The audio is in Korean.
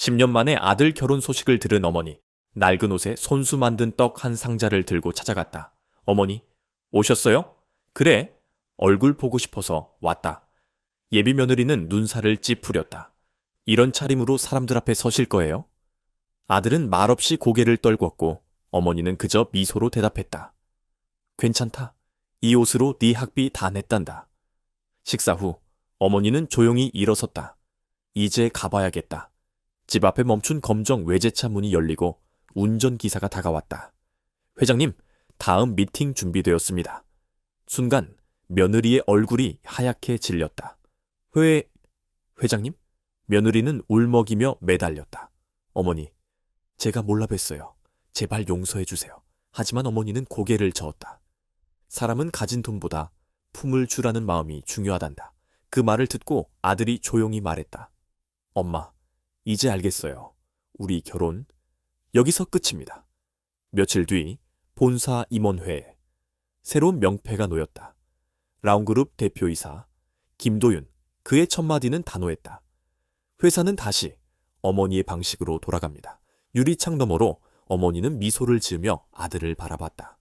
10년 만에 아들 결혼 소식을 들은 어머니. 낡은 옷에 손수 만든 떡 한 상자를 들고 찾아갔다. 어머니, 오셨어요? 그래. 얼굴 보고 싶어서 왔다. 예비 며느리는 눈살을 찌푸렸다. 이런 차림으로 사람들 앞에 서실 거예요? 아들은 말없이 고개를 떨궜고 어머니는 그저 미소로 대답했다. 괜찮다. 이 옷으로 네 학비 다 냈단다. 식사 후 어머니는 조용히 일어섰다. 이제 가봐야겠다. 집 앞에 멈춘 검정 외제차 문이 열리고 운전기사가 다가왔다. 회장님, 다음 미팅 준비되었습니다. 순간 며느리의 얼굴이 하얗게 질렸다. 회, 회장님? 며느리는 울먹이며 매달렸다. 어머니, 제가 몰라 뵀어요. 제발 용서해 주세요. 하지만 어머니는 고개를 저었다. 사람은 가진 돈보다 품을 주라는 마음이 중요하단다. 그 말을 듣고 아들이 조용히 말했다. 엄마, 이제 알겠어요. 우리 결혼 여기서 끝입니다. 며칠 뒤 본사 임원회에 새로운 명패가 놓였다. 라운그룹 대표이사 김도윤 그의 첫 마디는 단호했다. 회사는 다시 어머니의 방식으로 돌아갑니다. 유리창 너머로 어머니는 미소를 지으며 아들을 바라봤다.